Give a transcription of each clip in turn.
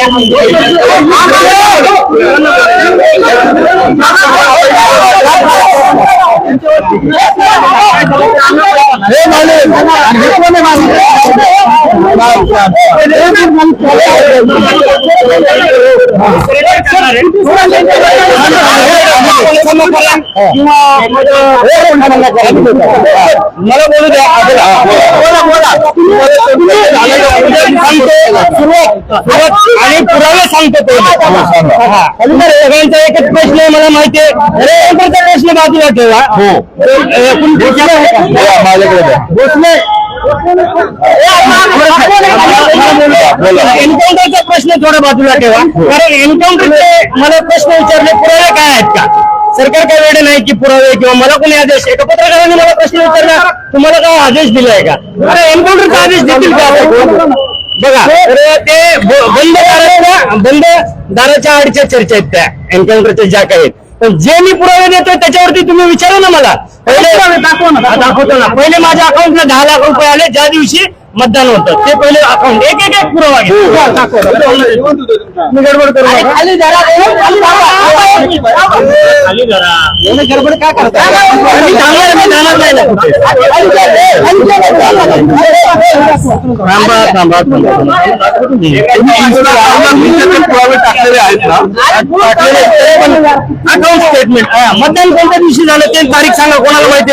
আমাদের मला बोलू द्या बोला बोला आणि पुरावे सांगतो तो हा. सगळ्यांचा एकच प्रश्न मला माहितीये प्रश्न बाजूला ठेवा माझ्याकडे भोसले एन्काउंटरचा प्रश्न थोडा बाजूला ठेवा. कारण एन्काउंटरचे मला प्रश्न विचारले पुरावे काय आहेत का? सरकार काय वेळ नाही की पुरावे किंवा मला कोणी आदेश एका पत्रकाराने मला प्रश्न विचारला तुम्हाला काय आदेश दिलाय का? अरे एन्काउंटरचा आदेश देतील का बघा ते बंद दाराच्या बंद दाराच्या आडच्या चर्चा आहेत त्या एन्काउंटरच्या ज्या काही आहेत. जे मी पुरावे देतोय त्याच्यावरती तुम्ही विचारा ना मला. पहिले दाखवतो ना. पहिले माझ्या अकाउंटला दहा लाख रुपये आले. ज्या दिवशी मतदान होतं. ते पहिले अकाउंट एक एक एक पुरावा घे मी गडबड करू नका. खाली धरा गडबड काय करता? मी जाणार मी जाणार नाही ना कुठे. थांबा थांबा थांबा पुरावे टाकलेले आहेत ना. अकाउंट स्टेटमेंट मतदान कोणत्या दिवशी झालं ते तारीख सांगा कोणाला माहिती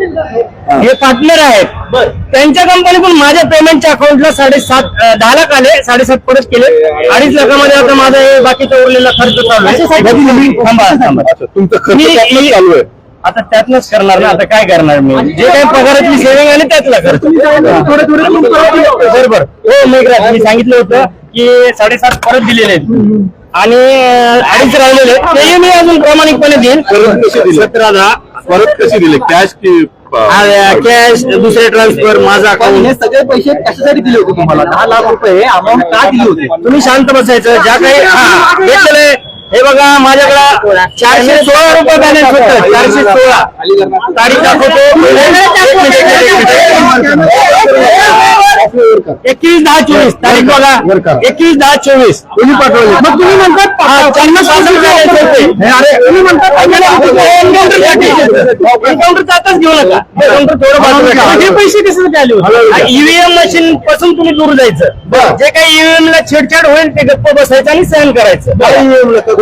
हे. पार्टनर आहेत. त्यांच्या कंपनीतून माझ्या पेमेंटच्या अकाउंटला साडेसात दहा लाख आले. साडेसात परत केले. अडीच लाखामध्ये आता माझा हे बाकीचा उरलेला खर्च चालू आहे. थांबा थांबा. अच्छा, तुमचा खर्च मी- त्यातनंच चालू आहे. आता त्यातनच करणार ना आता काय करणार मी? जे काही पगारातली सेविंग आणि त्यातला खर्च. बरोबर. हो मेघराज मी सांगितलं होतं की साडेसात परत दिलेले आहेत. आणि अडीच राहिलेले तेही मी अजून प्रामाणिकपणे देईन. परत कसे दिले? सतरा दहा परत कसे दिले? कॅश की कॅश दुसरे ट्रान्सफर माझा हे अकाउंट सगळे पैसे कशासाठी दिले होते तुम्हाला? दहा लाख रुपये अमाऊंट का दिली होती? तुम्ही शांत बसायचं. ज्या काही हा, बघा माझ्याकडे चारशे सोळा रुपये बॅलन्स होतं. चारशे सोळा. तारीख दाखवतो. एकवीस दहा चोवीस. तारीख बघा. एकवीस दहा चोवीस. तुम्ही पाठवले. मग तुम्ही म्हणतात त्यांना पासष्ट द्यायचे होते. तुम्ही म्हणतात घेऊ नका. हे पैसे कसे आले होते? ईव्हीएम मशीन पासून तुम्ही दूर जायचं. जे काही ईव्हीएम ला छेडछाड होईल ते गप्प बसायचं आणि सहन करायचं. ड्युटी बघा,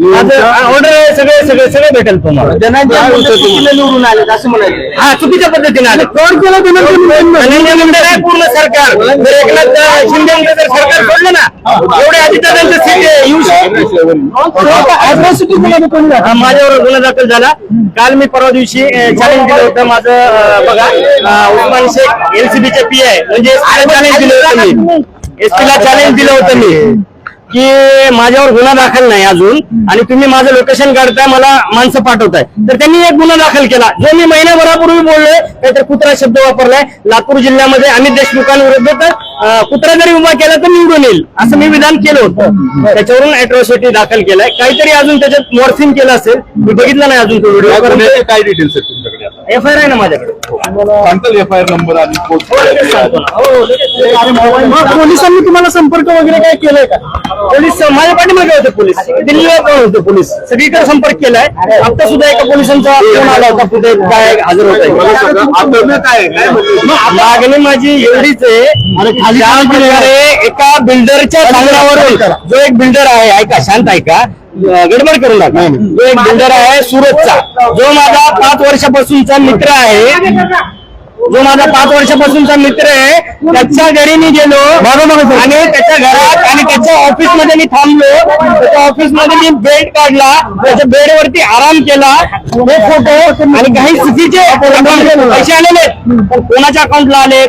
ऑर्डर सगळे सगळे सगळे भेटेल तुम्हाला. निवडून आले असं म्हणायचं. हा चुकीच्या पद्धतीने आले. कोण केलं धनंजय पूर्ण सरकार. जर एकनाथ शिंदे जर सरकार सोडलं ना. एवढे आधी त्यांचं सीट येऊ शकतो माझ्यावर गुन्हा दाखल झाला. काल मी परवा दिवशी चॅलेंज दिलं होतं माझं बघा उस्मान शेख एलसीबीचे पी आहे म्हणजे चॅलेंज दिलं होतं मी. चॅलेंज दिलं होतं मी. की माझ्यावर गुन्हा दाखल नाही अजून आणि तुम्ही माझं लोकेशन काढताय मला माणसं पाठवताय. तर त्यांनी एक गुन्हा दाखल केला. जो मी महिन्याभरापूर्वी बोललोय काहीतरी कुत्रा शब्द वापरलाय. लातूर जिल्ह्यामध्ये अमित देशमुखांविरुद्ध तर कुत्रा जरी उभा केला तर निवडून येईल. असं मी विधान केलं होतं. त्याच्यावरून अॅट्रॉसिटी दाखल केलाय. काहीतरी अजून त्याच्यात मॉर्फिंग केलं असेल. मी बघितलं नाही अजून तो व्हिडिओ काय डिटेल्स आहेत एफ आय आर आहे ना माझ्याकडे? सांगताल एफ आय आर नंबर आणि हो, ना. मग पोलिसांनी तुम्हाला संपर्क वगैरे काय केलाय का? पोलीस माझ्या पाठीमागे होते पोलीस. दिल्लीला पण होते पोलीस. सगळीकडे संपर्क केलाय. आता सुद्धा एका पोलिसांचा फोन आला होता कुठे काय हजर होत आहे? मागणी माझी एवढीच आहे. ज्या प्रकारे एका बिल्डरच्या सांगण्यावरून जो एक बिल्डर आहे ऐका शांत ऐका. गडबड करू नका. जो एक बिल्डर आहे सुरतचा. जो माझा पाच वर्षापासूनचा मित्र आहे. जो माझा पाच वर्षापासूनचा मित्र आहे त्याच्या घरी मी गेलो. आणि त्याच्या घरात आणि त्याच्या ऑफिसमध्ये मी थांबलो. त्याच्या ऑफिसमध्ये मी बेड काढला. त्याच्या बेडवरती आराम केला. हे फोटो आणि काही चुकीचे पैसे आलेले कोणाच्या अकाउंटला आलेत?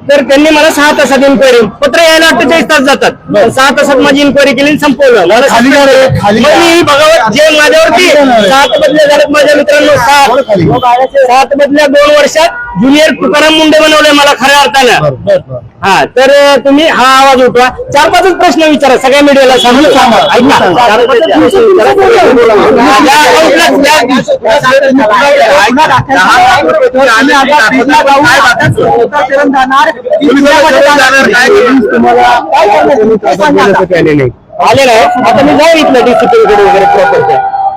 तर त्यांनी मला सहा तासात इन्क्वायरी पत्र यायला अठ्ठेचाळीस तास जातात. पण सहा तासात माझी इन्क्वायरी केली आणि संपवलं. मला खाली जा रे. खाली मग जा. मी भगावत जे माझ्यावरती सात बदल्या झाल्यात माझ्या मित्रांनो सात सात बदल्या दोन वर्षात ज्युनियर तुकाराम मुंडे बनवले मला खऱ्या अर्थानं. हा तर तुम्ही हा आवाज उठवा. चार पाचच प्रश्न विचारा सगळ्या मीडियाला सांगू. ऐका. चार पाचच प्रश्न विचारा. हा, ज्या account ला- आले नाही आता मी जाऊ इथलं डीसीपी कडे वगैरे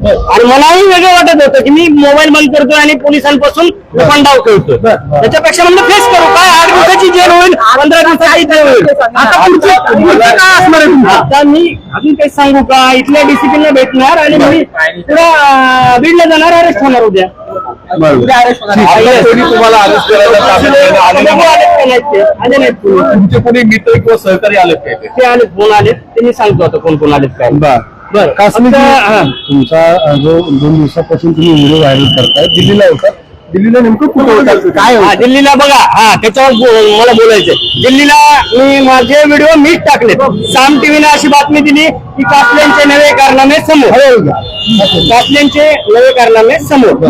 आणि मलाही वेगळं वाटत होतं की मी मोबाईल बंद करतोय आणि पोलिसांपासून लपंडाव डाव खेळतोय त्याच्यापेक्षा म्हणलं फेस करू. काय आठ दिवसाची जेल होईल? पंधरा दिवसाची जेल होईल. आता पुढचं पुढचं काय असणार आहे? आता मी अजून काही सांगू का? इथल्या डिसिप्लिनला भेटणार आणि मी पुढं बीडला जाणार अरेस्ट होणार उद्या. कोणी आले? आलेत आले कोणी. तुमचे कोणी मित्र किंवा सहकारी आले काय ते? आलेत फोन आलेत? ते मी सांगतो आता कोण कोण आलेत काय. बरं हा. तुमचा जो दोन दिवसापासून तुम्ही व्हिडिओ व्हायरल करताय दिल्लीला होता. दिल्लीला नेमकं कुठं होता? काय हा? दिल्लीला बघा हा त्याच्यावर बो- मला बोलायचंय. दिल्लीला मी माझे व्हिडिओ मीच टाकले साम टीव्हीने अशी बातमी दिली की कापल्यांचे नवे कारनामे समोर. कापल्यांचे नवे कारनामे समोर.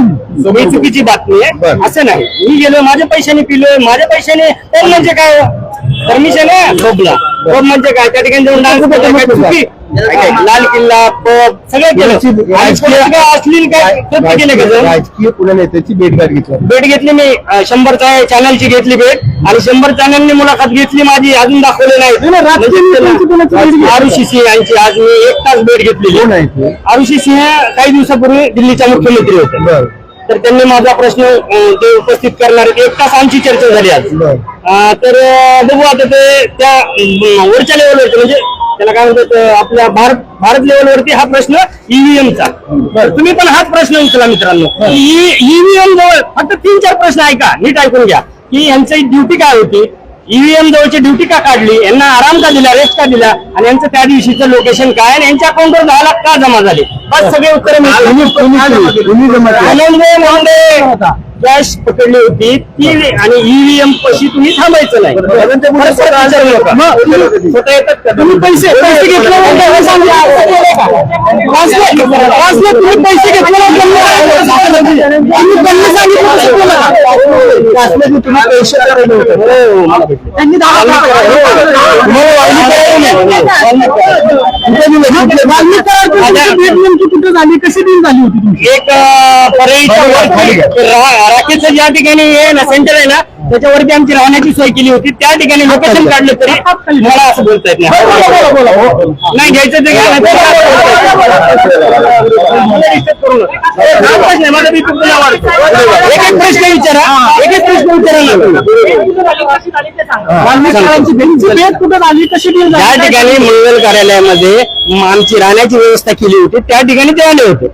ही चुकीची बातमी आहे. असं नाही. मी गेलो माझ्या पैशाने पिलोय माझ्या पैशाने तर म्हणजे काय परमिशन आहे? पब म्हणजे काय? त्या ठिकाणी जाऊन डान्स काय काय, लाल किल्ला पब सगळं केलं. आणि कोणाचं काय अश्लील काय कृत्य केलं का जाऊन? राजकीय पुण्या नेत्याची भेटगाठ घेतली. भेट घेतली मी अं, शंभरच्या चॅनलची घेतली भेट. आणि शंभर चॅनलने मुलाखत घेतली माझी अजून दाखवले नाही. आरुषी सिंह यांची आज मी एक तास भेट घेतली कोण आहे ते? आरुषी सिंह काही दिवसापूर्वी दिल्लीच्या मुख्यमंत्री होते. बर. तर त्यांनी माझा प्रश्न अं, ते उपस्थित करणार आहेत. एक तास आमची चर्चा झाली आज. बर. अं, तर अं, बघू आता ते त्या अं, वरच्या लेवलवरती म्हणजे त्याला काय म्हणतात आपल्या भारत भारत लेवलवरती हा प्रश्न ईव्हीएमचा तुम्ही पण हाच प्रश्न उचला मित्रांनो. ईव्हीएम जवळ फक्त तीन चार प्रश्न ऐका नीट ऐकून घ्या. की यांची ड्युटी काय होती? ईव्हीएम जवळची ड्युटी का काढली? यांना आराम का दिला रेस्ट का दिला? आणि यांचं त्या दिवशीचं लोकेशन काय? आणि यांच्या अकाउंटवर दहा लाख का जमा झाले? बस सगळे उत्तर. आनंद मोंडे कॅश पकडली होती. ती आणि ईव्हीएम पशी तुम्ही थांबायचं नाही. स्वतः येतात का? तुम्ही पैसे पैसे घेतले तुम्ही पैसे घेतले तुम्ही त्यांनी त्यांनी कुठे झाली? कशी डील झाली होती तुमची? एक अं, परळीच्या वरती रा- राकेशचं ज्या ठिकाणी आहे ना सेंटर आहे ना त्याच्यावरती आमची राहण्याची सोय केली होती. त्या ठिकाणी लोकेशन काढलं तरी मला असं बोलता येत नाही. नाही घ्यायचं ते घ्या नाही तर मला disturb करू नका. हा प्रश्न आहे, माझा BP पुन्हा वाढतो. एक एक प्रश्न विचारा. एक एक प्रश्न विचारा ना. भेट कुठं झाली? कशी डील ज्या ठिकाणी मंगल कार्यालयामध्ये आमची राहण्याची व्यवस्था केली होती त्या ठिकाणी ते आले होते.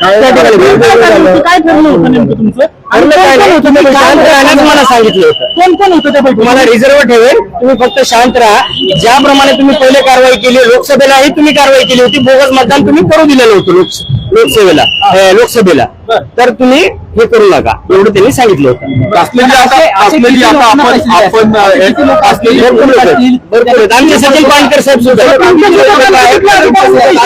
त्या ठिकाणी भेटलो. काय ठरलं होतं नेमकं तुमचं? आणि कोण कोण तुम्ही शांत राहण्याचं मला सांगितलं होतं. कोण कोण होतं त्या तुम्हाला रिझर्व ठेवेल. तुम्ही फक्त शांत राहा. ज्याप्रमाणे तुम्ही पहिले कारवाई केली लोकसभेलाही तुम्ही कारवाई केली होती. बोगस मतदान तुम्ही करू दिलेलं होतं लोकस- लोकसेवेला अं, लोकसभेला. तर तुम्ही हे करू नका. एवढं त्यांनी सांगितलं होतं. सचिन पानकर साहेब सुद्धा आहेत.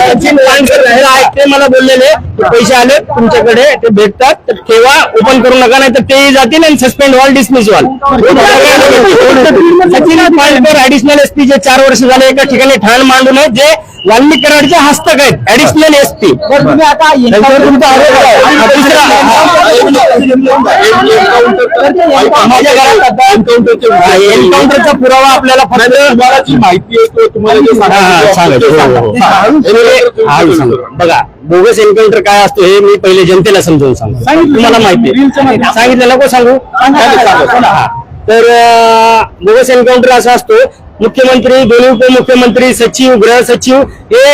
सचिन पानकर आहेत, ते मला बोललेले. पैसे आले तुमच्याकडे ते भेटतात. तर ठेवा ओपन करू नका नाही तर तेही जातील आणि सस्पेंड व्हाल डिसमिस व्हाल. सचिन पानकर ऍडिशनल एसपी जे चार वर्ष झाले एका ठिकाणी ठाण मांडून जे वाल्मिक कराडचे हस्तक आहेत. ऍडिशनल एसपी तुम्ही आता एन्काउंटरचा पुरावा आपल्याला फक्त माहिती आहे तुम्हाला. बघा बोगस एन्काउंटर काय असतो हे मी पहिले जनतेला समजावून सांगतो. तुम्हाला माहिती. सांगितलं नको सांगू. हा. तर बोगस एन्काउंटर असा असतो. मुख्यमंत्री दोन्ही उपमुख्यमंत्री सचिव गृह सचिव हे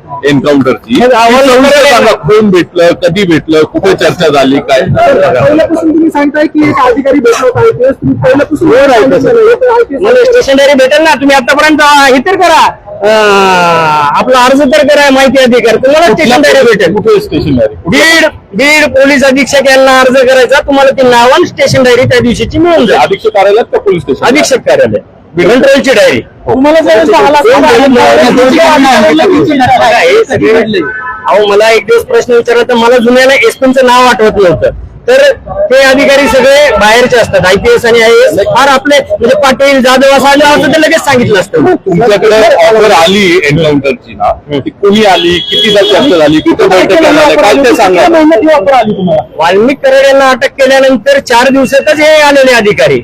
हे हे एन्काउंटरची सांगा कोण भेटलं कधी भेटलं कुठे चर्चा झाली काय पहिल्यापासून तुम्ही सांगताय की एक अधिकारी भेटला पहिल्यापासून स्टेशनरी ना तुम्ही आतापर्यंत हे तर करा. आपला अर्ज तर करा माहिती अधिकार. तुम्हाला स्टेशनरी भेटेल. कुठे स्टेशनरी बीड बीड पोलीस अधीक्षक यांना अर्ज करायचा तुम्हाला ती नावान स्टेशन डायरी त्या दिवशीची मिळून जाईल. अधीक्षक कार्यालयात का पोलीस स्टेशन अधीक्षक कार्यालय कंट्रोलची डायरी हे. सगळे- अहो मला एक दिवस प्रश्न विचारला तर मला जुन्याला एसपीचं नाव आठवत नव्हतं. तर ते अधिकारी सगळे बाहेरचे असतात. आयपीएस आणि आय एस फार आपले म्हणजे पाटील जाधव असं आलं असतं ते लगेच सांगितलं असतं. तुमच्याकडे ऑफर आली एन्काउंटरची ना ती कोणी आली कितीदा चर्चा झाली कुठे बैठक काय ते सांगा. आली तुम्हाला? वाल्मिक कराड यांना अटक केल्यानंतर चार दिवसातच हे आलेले अधिकारी.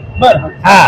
हा.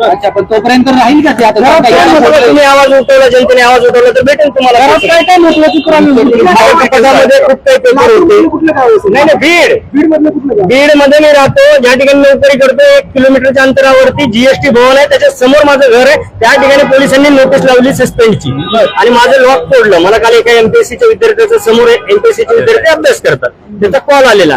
अच्छा पण तोपर्यंत राहील का ते? आता त्यामुळे तुम्ही आवाज उठवला जनतेने आवाज उठवला तर भेटेल तुम्हाला काय काय महत्वाची पदामध्ये खूप काही पेपर होते. कुठलं गाव आहे? नाही नाही बीड. बीड मधलं कुठलं बीडमध्ये मी राहतो ज्या ठिकाणी नोकरी करतो एक किलोमीटरच्या अंतरावरती जीएसटी भवन आहे. त्याच्यासमोर माझं घर आहे. त्या ठिकाणी पोलिसांनी नोटीस लावली सस्पेंडची आणि माझं लॉक तोडलं. मला काल एका एमपीएससीच्या विद्यार्थ्याच्या समोर एमपीएससीचे विद्यार्थी अभ्यास करतात. त्याचा कॉल आलेला.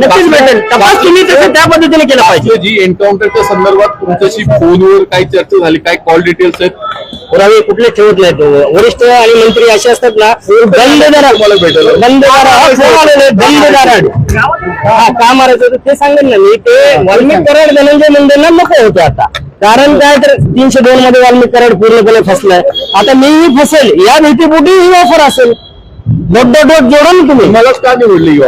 नक्कीच भेटेल. तपास तुम्ही तसं त्या पद्धतीने केला पाहिजे. जी एन्काउंटरच्या संदर्भात तुमच्याशी फोनवर काय चर्चा झाली काय कॉल डिटेल्स आहेत? पुरावे कुठले ठेवत नाहीत. वरिष्ठ आणि मंत्री असे असतात ना बंद दारात हा का मारायचं ते सांगेन ना मी. ते वाल्मिक कराड धनंजय मुंडेंना नको होते आता. कारण काय तर तीनशे दोन मध्ये वाल्मिक कराड पूर्णपणे फसलाय. आता मीही फसेल. या भीतीपोटी ही ऑफर असेल. डोट डोट डोट जोडा ना तुम्ही. मलाच का निवडली ही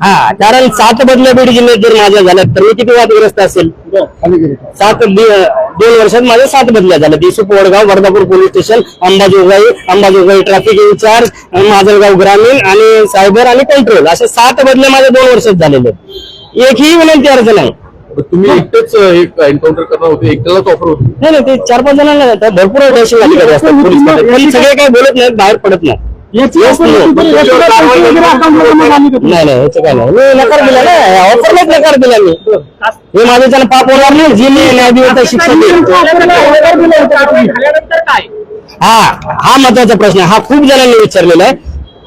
हा. कारण सात बदल्या बीड जिल्ह्यात जर माझ्या झाल्या तर मी किती वादग्रस्त असेल? सात दोन वर्षात माझ्या सात बदल्या झाल्या दिसू Wadgaon Wardhapur police station Ambajogai Ambajogai traffic incharge Majalgaon ग्रामीण आणि सायबर आणि कंट्रोल असे सात बदल्या माझ्या दोन वर्षात झालेले. एकही विनंती अर्ज नाही. तुम्ही एकटेच एक एन्काउंटर करणार होते एकट्यालाच ऑफर होती. नाही नाही ते चार पाच जणांना जातात भरपूर सगळे काही बोलत नाहीत बाहेर पडत नाही याची offer. होती बरं, याची वगैरे का तुमच्या? नाही नाही याचं काय नाही. मी नकार दिला ना. ऑफरलाच नकार दिला मी. हे माझं त्याला पाप होणार नाही. जी मी न्याय देईल शिक्षा देईल. हा हा महत्त्वाचा प्रश्न आहे. हा खूप जणांनी विचारलेला आहे.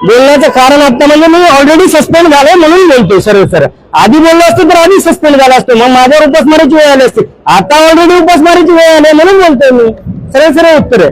बोलण्याचं कारण आता म्हणजे मी ऑलरेडी सस्पेंड झालोय म्हणून बोलतोय सरळ सरळ. आधी बोललो असतो तर आधी सस्पेंड झाला असतो. मग माझ्यावर उपासमारीची वेळ आली असते. आता ऑलरेडी उपासमारीची वेळ आली म्हणून बोलतोय मी. सरळ सरळ उत्तर आहे.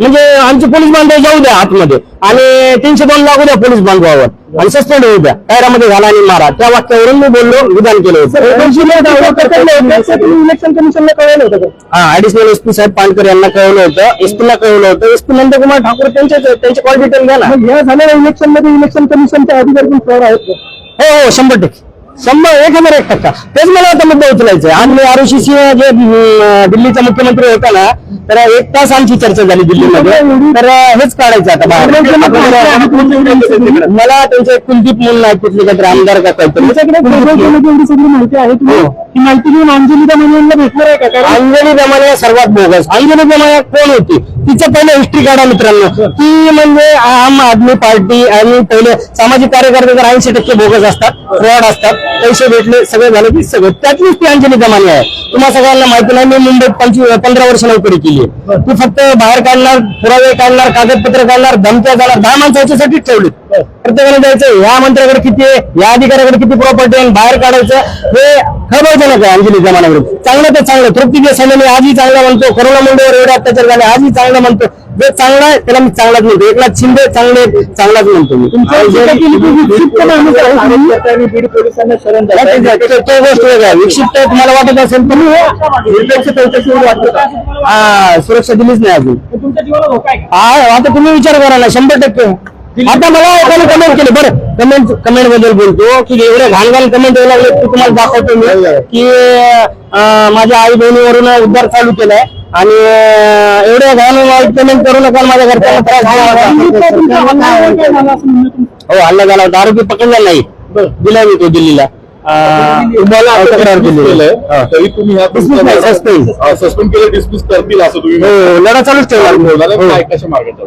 म्हणजे आमचे पोलीस बांधव जाऊ द्या आतमध्ये. आणि तीनशे दोन लागू द्या पोलीस बांधवावर. आणि सस्पेंड होऊ द्या. टायरामध्ये घाला आणि मारा. त्या वाक्यावरून मी बोललो विधान केलं होतं. इलेक्शन कमिशनला कळवलं होतं? हा ऍडिशनल एसपी साहेब पानकर यांना कळवलं होतं. एसपीला कळवलं होतं. एसपी नंदकुमार ठाकूर त्यांचे त्यांचे कॉल डिटेल घ्या ना. या झालेल्या इलेक्शनमध्ये इलेक्शन कमिशनचे अधिकारी पण फ्रॉड आहेत? हो हो शंभर टक्के. शंभर एक हजार एक टक्का. तेच मला आता मुद्दा उचलायचा आरुषी सिंह जे दिल्लीचा मुख्यमंत्री होता ना तर एक तास आमची चर्चा झाली दिल्लीमध्ये. तर हेच काढायचं आता बाहेर. मला त्यांचे कुलदीप म्हणून आहेत तिथले काहीतरी आमदार का काहीतरी. माहिती आहे? हो. माहिती घेऊन अंजली दमानियांना भेटणार आहे का? कारण अंजली दमाने सर्वात बोगस. अंजली दमाने कोण होती? तिचं पहिले हिस्ट्री काढा मित्रांनो. ती म्हणजे आम आदमी पार्टी आणि पहिले सामाजिक कार्यकर्ते तर ऐंशी टक्के बोगस असतात फ्रॉड असतात. पैसे भेटले सगळं झालं की सगळं. त्यातलीच ती अंजली दमाने आहे. तुम्हाला सगळ्यांना माहिती नाही मी मुंबईत पंचवीस पंधरा वर्ष नोकरी केली आहे. ती फक्त बाहेर काढणार पुरावे काढणार कागदपत्र काढणार धमक्या जाणार दहा माणसं याच्यासाठीच ठेवली प्रत्येकाने जायचं या मंत्र्याकडे किती आहे? या अधिकाऱ्याकडे किती प्रॉपर्टी आहे? बाहेर काढायचं? हे खबरजनक आहे अंजली जमान्याकडे चांगलं तर चांगलं. तृप्ती देसाईने मी आजही चांगला म्हणतो. करोना मुंडेवर एवढे अत्याचार झाले आजही चांगलं म्हणतो. जे चांगलं आहे त्याला मी चांगलाच म्हणतो. एकनाथ शिंदे चांगले चांगलाच म्हणतो मी. ते- गोष्ट वेगळी. विक्षिप्त तुम्हाला वाटत असेल तर हा सुरक्षा दिलीच नाही अजून? हा आता तुम्ही विचार करा ना शंभर टक्के. आता मला एकाने कमेंट केली. बरं कमेंट कमेंटबद्दल बोलतो की एवढे घाण घाण कमेंट यायला लागले की तुम्हाला दाखवतो मी. की माझ्या आई बहिणीवरून उद्धार चालू केलाय. आणि अं, एवढे घाण वाईट कमेंट करू नका माझ्या घरच्यांना त्रास तुमचं. हो हल्ला झाला होता. आरोपी पकडला नाही. दिला मी तो दिल्लीला. हा. तरी तुम्ही. सस्पेंड केलं डिस्मिस करतील असं तुम्ही हो लढा चालूच ठेवला. हो. काय कशा मार्गात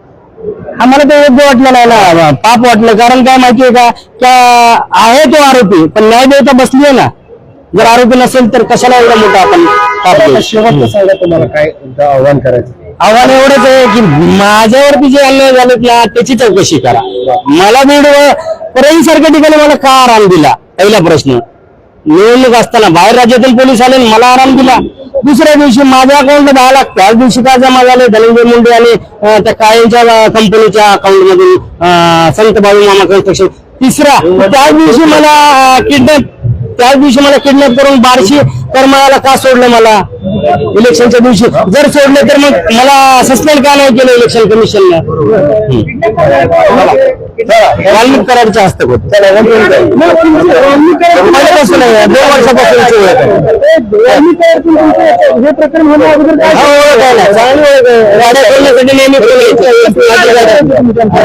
आम्हाला ते योग्य वाटलं नाही ना. पाप वाटलं. कारण काय माहितीये का? क्या आहे तो आरोपी पण न्याय देवता बसली आहे ना. जर आरोपी नसेल तर कशाला एवढा मोठा आपण पाप देऊ? शेवटचं सांगा तुम्हाला काय तुमचं आव्हान करायचं आव्हान एवढंच आहे की माझ्यावरती जे अन्याय झालेत ना त्याची चौकशी करा. मला बीड परळी सारख्या ठिकाणी मला का आराम दिला? पहिला प्रश्न. निवडणूक असताना बाहेर राज्यातील पोलीस आले आणि मला आराम दिला. दुसऱ्या दिवशी माझ्या अकाउंटला दहा लाख त्याच दिवशी काय जमा झाले? धनंजय मुंडे आणि त्या कायमच्या कंपनीच्या अकाउंट मधून संत बाबू मामा कन्स्ट्रक्शन तिसरा त्याच दिवशी मला किडनॅप त्याच दिवशी मला किडनॅप करून बारशी करमाळ्याला का सोडलं मला? इलेक्शनच्या दिवशी. जर सोडले तर मग मला सस्पेंड का नाही केलं इलेक्शन कमिशननं वाल्मिक कराडच्या हस्तक होत पहिल्यापासून दोन वर्षापासूनची ओळख आहे प्रकरण होण्या अगोदर काय ओळख आहे ना, चांगली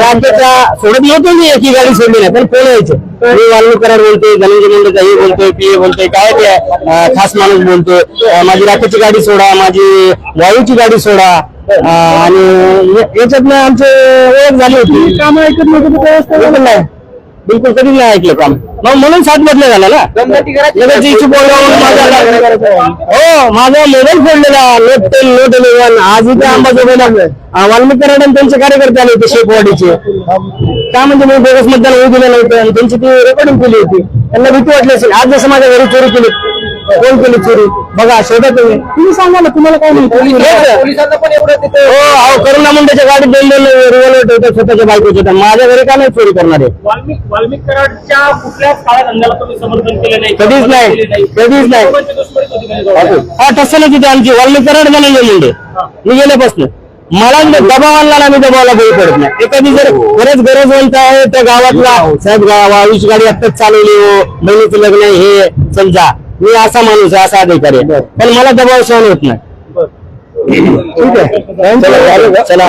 राज्याच्या सोडत नव्हतो मी एकी गाडी सोडली नाही पण फोन यायचे. मी वाल्मिक कराड बोलतोय धनंजय मुंडेचा हे बोलतोय पी ए बोलतोय काय ते खास माणूस बोलतोय. माझी राखेची गाडी सोडा माझी वायूची गाडी सोडा. आणि याच्यातनं आमची ओळख झाली होती. काम ऐकत नव्हतं तर बिलकुल कधीच नाही ऐकलं काम. मग म्हणून सात बदल्या झाला ना? लगेच इच्छू बोलवून माझा हो माझा मोबाईल फोडलेला नोट टेन नोट इलेव्हन आज इथे अंबाजोगाईला वाल्मिक आणि त्यांचे कार्यकर्ते आले होते शेपवाडीचे. का म्हणजे मी बोगस मतदान होऊ दिलं नव्हतं आणि त्यांची ती रेकॉर्डिंग केली होती. त्यांना भीती वाटली असेल. आज जसं माझ्या घरी चोरी केली. कोण केली चोरी? बघा शोधा तुम्ही. तुम्ही सांगा ना तुम्हाला काय माहिती? हो करुणा मुंडेच्या गाडीत दोन दोन रिव्हॉल्वर ठेवतात स्वतःच्या बायकोचे. तर माझ्या घरी का नाही चोरी करणार आहे वाल्मिक वाल्मिक कराडच्या कुठल्याच काळ्या धंद्याला तुम्ही समर्थन केलं नाही? कधीच नाही. कधीच नाही. हा टसलच होती आमची. वाल्मिक कराड म्हणून मुंडे. मी गेल्यापासून. मला जर दबाव आणला ना मी दबावाला बळी पडत नाही. एखादी जर खरंच गरजवंत आहे त्या गावातला साहेब गावा वीस गाडी आत्ताच चालवली हो बहिणीचं लग्न हे समजा मी असा माणूस आहे असा अधिकारी आहे. पण मला दबाव सहन होत नाही. ठीक आहे. चला.